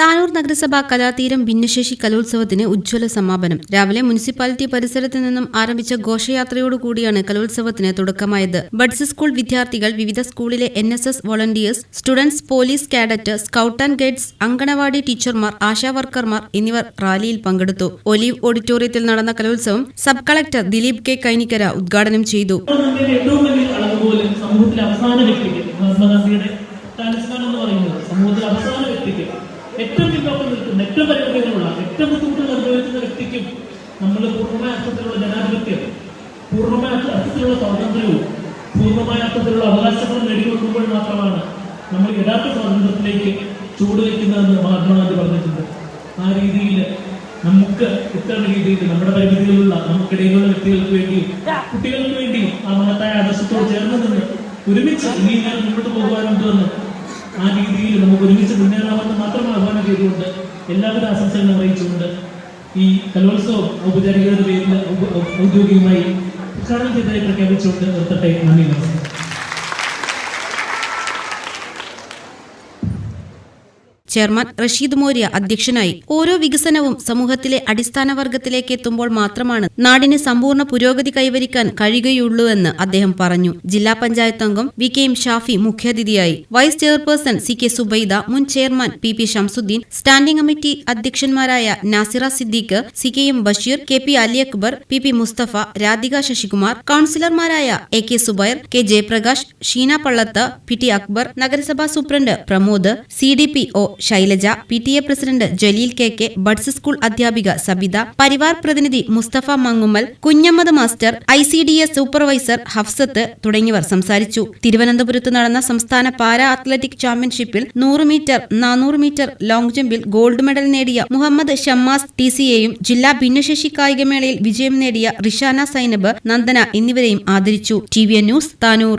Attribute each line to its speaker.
Speaker 1: താനൂർ നഗരസഭ കലാതീരം ഭിന്നശേഷി കലോത്സവത്തിന് ഉജ്ജ്വല സമാപനം. രാവിലെ മുനിസിപ്പാലിറ്റി പരിസരത്ത് നിന്നും ആരംഭിച്ച ഘോഷയാത്രയോടുകൂടിയാണ് കലോത്സവത്തിന് തുടക്കമായത്. ബഡ്സ് സ്കൂൾ വിദ്യാർത്ഥികൾ വിവിധ സ്കൂളിലെ N S S volunteers students police cadet scout and guides anganwadi ടീച്ചർമാർ ആശാ വർക്കർമാർ എന്നിവർ റാലിയിൽ പങ്കെടുത്തു. ഒലീവ് ഓഡിറ്റോറിയത്തിൽ നടന്ന കലോത്സവം sub collector Dileep K Kainikkara ഉദ്ഘാടനം ചെയ്തു.
Speaker 2: സമൂഹത്തിലെ അവസാന വ്യക്തിക്ക് മഹാത്മാഗാന്ധിയുടെ തലസ്ഥാനം എന്ന് പറയുന്നത് സമൂഹത്തിലെ അവസാന വ്യക്തിക്ക് ഏറ്റവും പിന്നോക്കം നിൽക്കുന്ന ഏറ്റവും പരിമിതികളുള്ള ഏറ്റവും ബുദ്ധിമുട്ടുകൾ അനുഭവിക്കുന്ന വ്യക്തിക്കും നമ്മൾ പൂർണമായ അർത്ഥത്തിലുള്ള ജനാധിപത്യം പൂർണമായ അർത്ഥത്തിലുള്ള സ്വാതന്ത്ര്യവും പൂർണമായ അർത്ഥത്തിലുള്ള അവകാശങ്ങളും നേടിക്കൊടുക്കുമ്പോൾ മാത്രമാണ് നമ്മൾ യഥാർത്ഥ സ്വാതന്ത്ര്യത്തിലേക്ക് ചൂടുവയ്ക്കുന്നതെന്ന് മഹാത്മാഗാന്ധി പറഞ്ഞിട്ടുണ്ട്. ആ രീതിയിൽ നമുക്ക് ഇത്തരം രീതിയിൽ നമ്മുടെ പരിമിതികളുള്ള നമുക്കിടയിലുള്ള വ്യക്തികൾക്ക് വേണ്ടിയും കുട്ടികൾക്ക് വേണ്ടിയും ആ മഹത്തായ ആദർശത്തോട് ചേർന്ന് നിന്ന് ഒരുമിച്ച് ഇനി ഞാൻ മുന്നോട്ട് പോകുവാനുണ്ടെന്ന് ആ രീതിയിൽ നമുക്ക് ഒരുമിച്ച് മുന്നേറാമെന്ന് മാത്രം ആഹ്വാനം ചെയ്തുകൊണ്ട് എല്ലാവിധ ആശംസകളും അറിയിച്ചുകൊണ്ട് ഈ കലോത്സവം ഔപചാരികതയുടെ പേരിൽ ഔദ്യോഗികമായി ഉദ്ഘാടനം ചെയ്തതായി പ്രഖ്യാപിച്ചുകൊണ്ട് നിർത്തട്ടെ. നന്ദി നമസ്കാരം.
Speaker 1: ചെയർമാൻ റഷീദ് മോര്യ അധ്യക്ഷനായി. ഓരോ വികസനവും സമൂഹത്തിലെ അടിസ്ഥാന വർഗത്തിലേക്ക് എത്തുമ്പോൾ മാത്രമാണ് നാടിന് സമ്പൂർണ പുരോഗതി കൈവരിക്കാൻ കഴിയുകയുള്ളൂവെന്ന് അദ്ദേഹം പറഞ്ഞു. ജില്ലാ പഞ്ചായത്ത് അംഗം വി കെ എം ഷാഫി മുഖ്യാതിഥിയായി. Vice chairperson C K Subaida മുൻ chairman P P Shamsuddin standing committee അധ്യക്ഷന്മാരായ Nasira Siddique C K M Basheer K P Ali Akbar P P Musthafa Radhika Sasikumar കൌൺസിലർമാരായ A K Subair K Jayaprakash Sheena Pallath P T Akbar നഗരസഭാ superintendent Pramod C D P O Shailaja P T A president Jaleel K K buds school അധ്യാപിക സബിത പരിവാർ പ്രതിനിധി Musthafa Mangummal Kunhammad master I C D S supervisor Hafsath തുടങ്ങിയവർ സംസാരിച്ചു. തിരുവനന്തപുരത്ത് നടന്ന സംസ്ഥാന para athletic ചാമ്പ്യൻഷിപ്പിൽ നൂറ് മീറ്റർ നാനൂറ് മീറ്റർ ലോങ് ജമ്പിൽ ഗോൾഡ് മെഡൽ നേടിയ മുഹമ്മദ് ഷമ്മാസ് ടി സിയെയും ജില്ലാ ഭിന്നശേഷി കായികമേളയിൽ വിജയം നേടിയ റിഷാന സൈനബ് നന്ദന എന്നിവരെയും ആദരിച്ചു. T V news Tanur.